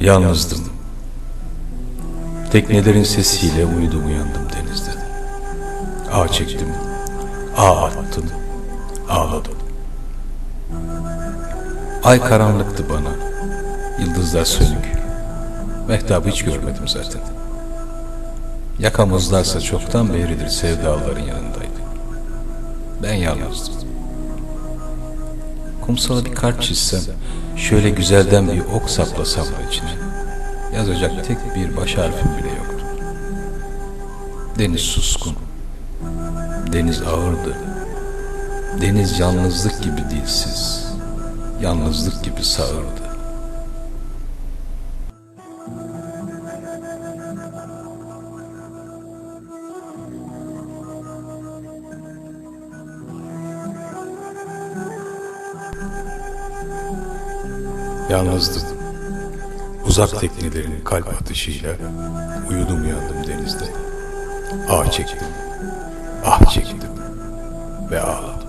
Yalnızdım. Teknelerin sesiyle uyudum uyandım denizde. Ağ çektim, ağ attım, ağladım. Ay karanlıktı bana, yıldızlar sönük. Mehtabı hiç görmedim zaten. Yakamızlarsa çoktan beridir sevdaların yanındaydı. Ben yalnızdım. Kumsala bir kart çizsem, şöyle güzelden bir ok saplasam mı içine? Yazacak tek bir baş harfim bile yoktu. Deniz suskun. Deniz ağırdı. Deniz yalnızlık gibi dilsiz. Yalnızlık gibi sağırdı. Yalnızdım. Uzak teknelerin kalp atışıyla uyudum uyandım denizde. Ah çektim, ah çektim ve ağladım.